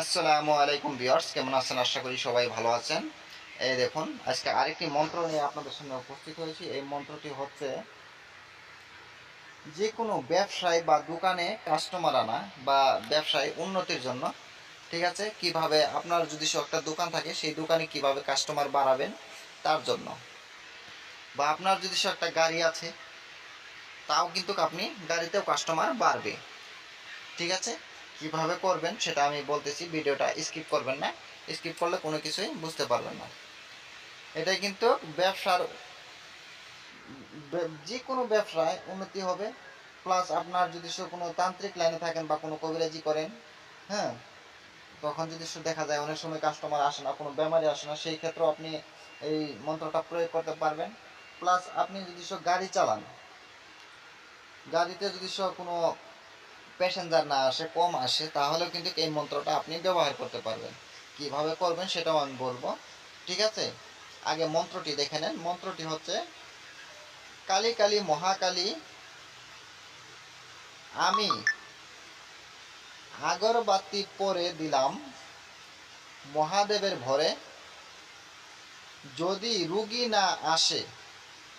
আসসালামু আলাইকুম ভিউয়ার্স, কেমন আছেন? আশা করি সবাই ভালো আছেন। এই দেখুন, আজকে আরেকটি মন্ত্র নিয়ে আপনাদের সামনে উপস্থিত হয়েছি। এই মন্ত্রটি হচ্ছে যে কোনো ব্যবসায় বা দোকানে কাস্টমার আনা বা ব্যবসায় উন্নতির জন্য, ঠিক আছে? কীভাবে আপনার যদি একটা দোকান থাকে, সেই দোকানে কীভাবে কাস্টমার বাড়াবেন, তার জন্য। বা আপনার যদি একটা গাড়ি আছে, তাও কিন্তু আপনি গাড়িতেও কাস্টমার বাড়বে, ঠিক আছে? কীভাবে করবেন সেটা আমি বলতেছি, ভিডিওটা স্কিপ করবেন না। স্কিপ করলে কোনো কিছুই বুঝতে পারবেন না। এটাই কিন্তু ব্যবসার যে কোনো ব্যবসায় উন্নতি হবে। প্লাস আপনার যদি সে কোনো তান্ত্রিক লাইনে থাকেন বা কোনো কবিরাজি করেন হ্যাঁ তখন যদি সে দেখা যায় অনেক সময় কাস্টমার আসে না, কোনো বেমারি আসে না, সেই ক্ষেত্রেও আপনি এই মন্ত্রটা প্রয়োগ করতে পারবেন। প্লাস আপনি যদি সব গাড়ি চালান, গাড়িতে যদি সব কোনো প্যাসেঞ্জার না আসে, কম আসে, তাহলেও কিন্তু এই মন্ত্রটা আপনি ব্যবহার করতে পারবেন। কীভাবে করবেন সেটাও আমি বলব, ঠিক আছে? আগে মন্ত্রটি দেখে নেন। মন্ত্রটি হচ্ছে, কালী কালী, মহাকালী, আমি আগরবাতি পরে দিলাম মহাদেবের ভরে। যদি রুগী না আসে,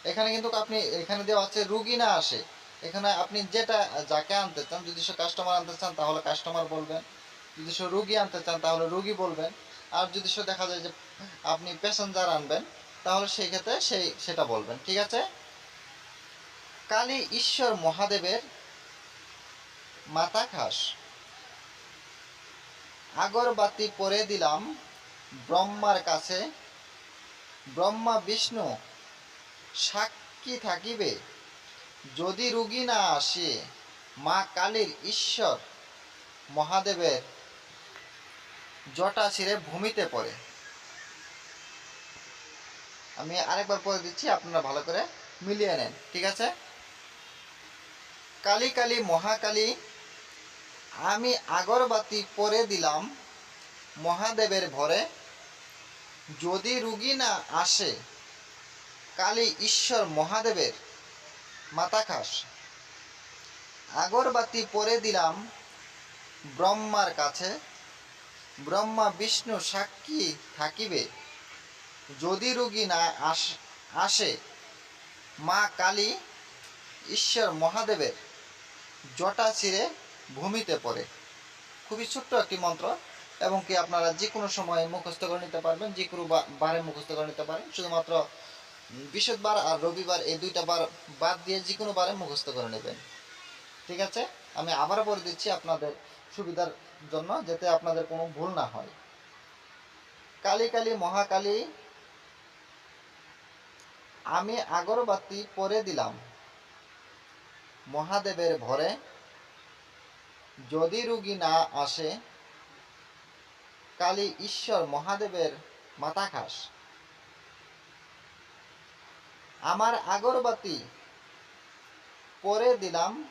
এখানে কিন্তু আপনি, এখানে দেওয়া আছে, রুগী না আসে। এখানে আপনি যেটা, যাকে আনতে চান, যদি সে কাস্টমার আনতে চান, তাহলে কাস্টমার বলবেন। যদি সে রুগী আনতে চান, তাহলে রুগী বলবেন। আর যদি সে দেখা যায় যে আপনি প্যাসেঞ্জার আনবেন, তাহলে সেই ক্ষেত্রে সেই, সেটা বলবেন, ঠিক আছে? কালী ঈশ্বর মহাদেবের মাথা খাস। আগরবাতি পরে দিলাম ব্রহ্মার কাছে। ব্রহ্মা, বিষ্ণু, সাক্ষী থাকিবে। যদি রুগী না আসে, মা কালীর ঈশ্বর মহাদেবের জটা ছিঁড়ে ভূমিতে পড়ে। আমি আরেকবার পরে দিচ্ছি, আপনারা ভালো করে মিলিয়ে নেন, ঠিক আছে? কালী কালী, মহাকালী, আমি আগরবাতি পরে দিলাম মহাদেবের ভরে। যদি রুগী না আসে, কালী, ঈশ্বর, মহাদেবের মাথা খাস আগরবাতি পরে দিলাম ব্রহ্মার কাছে। ব্রহ্মা, বিষ্ণু সাক্ষী থাকিবে। যদি রুগী না আস- মা কালী ঈশ্বর মহাদেবের জটা ছিঁড়ে ভূমিতে পড়ে। খুবই ছোট্ট একটি মন্ত্র এবং কি আপনারা যে কোনো সময় মুখস্থ করে নিতে পারবেন যে কোনো বারে মুখস্থ করে নিতে পারেন। শুধুমাত্র বৃহস্পতিবার আর রবিবার এই দুইটা বার বাদ দিয়ে যে কোনো বারে মুখস্থ করে নেবেন। ঠিক আছে? আমি আবার বলে দিচ্ছি আপনাদের সুবিধার জন্য যাতে আপনাদের কোনো ভুল না হয়। কালী কালী মহাকালী, আমি আগরবাতি পরে দিলাম। মহাদেবের ভরে যদি রুগী না আসে, কালী ঈশ্বর মহাদেবের মাথা খাস আমার আগরবাতি পরে দিলাম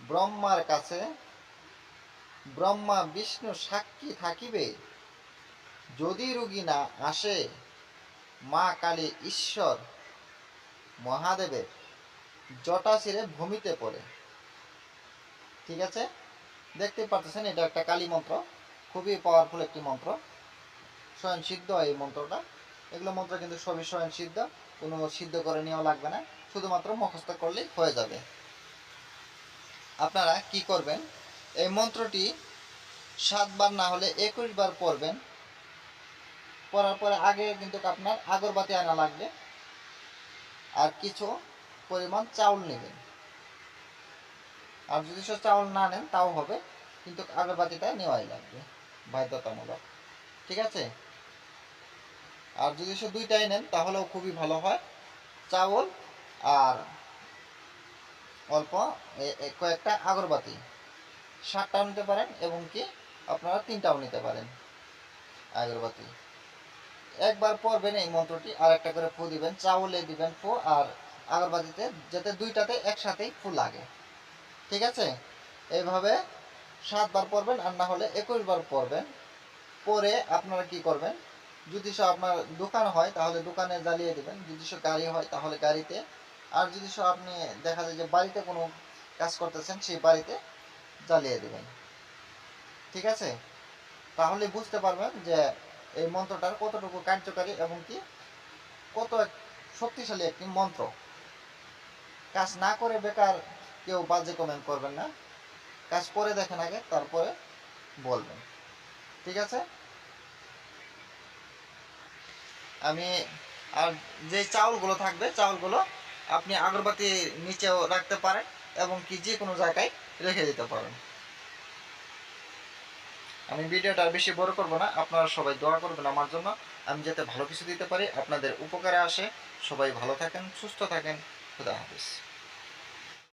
ব্রহ্মার কাছে। ব্রহ্মা বিষ্ণু সাক্ষী থাকিবে। যদি রুগী না আসে, মা কালী ঈশ্বর মহাদেবের জটা ছিঁড়ে ভূমিতে পড়ে। ঠিক আছে? দেখতে পাচ্ছেন এটা একটা কালী মন্ত্র। খুবই পাওয়ারফুল একটি মন্ত্র। স্বয়ং সিদ্ধ এই মন্ত্রটা। এগুলো মন্ত্র কিন্তু সবই স্বয়ং সিদ্ধ, কোনো সিদ্ধ করে নেওয়া লাগবে না, শুধুমাত্র মুখস্থ করলেই হয়ে যাবে। আপনারা কি করবেন? এই মন্ত্রটি সাতবার না হলে একুশ বার পড়বেন। পড়ার পরে আগে কিন্তু আপনার আগরবাতি আনা লাগবে আর কিছু পরিমাণ চাউল নেবেন। আর যদি সে চাউল না নেন, তাও হবে, কিন্তু আগরবাতিটা নেওয়াই লাগবে, বাধ্যতামূলক। ঠিক আছে? আর যদি সে দুইটাই নেন, তাহলেও খুবই ভালো হয়। চাউল আর অল্প কয়েকটা আগরবাতি। সাতটাও নিতে পারেন এবং কি আপনারা তিনটাও নিতে পারেন আগরবাতি। একবার পড়বেন এই মন্ত্রটি আর একটা করে ফু দিবেন, চাউলে দিবেন ফু আর আগরবাতিতে, যাতে দুইটাতে একসাথেই ফু লাগে। ঠিক আছে? এইভাবে সাতবার পড়বেন আর না হলে একুশ বার পড়বেন পরে আপনারা কি করবেন? যদি সব আপনার দোকান হয়, তাহলে দোকানে জ্বালিয়ে দেবেন। যদি গাড়ি হয়, তাহলে গাড়িতে। আর যদি সব আপনি দেখা যায় যে বাড়িতে কোনো কাজ করতেছেন, সেই বাড়িতে জ্বালিয়ে দেবেন। ঠিক আছে? তাহলে বুঝতে পারবেন যে এই মন্ত্রটার কতটুকু কার্যকারী এবং কি কত শক্তিশালী একটি মন্ত্র। কাজ না করে বেকার কেউ বাজে কমেন্ট করবেন না। কাজ করে দেখেন আগে, তারপরে বলবেন। ঠিক আছে? আমি, আর যে চাউলগুলো থাকবে, চাউলগুলো আপনি আগরবাতি নিচেও রাখতে পারেন এবং কি যে কোনো জায়গায় রেখে দিতে পারেন। আমি ভিডিওটা বেশি বড় করব না, আপনারা সবাই দোয়া করবেন আমার জন্য। আমি যাতে ভালো কিছু দিতে পারি, আপনাদের উপকারে আসে। সবাই ভালো থাকেন, সুস্থ থাকেন। খুদা হাফিজ।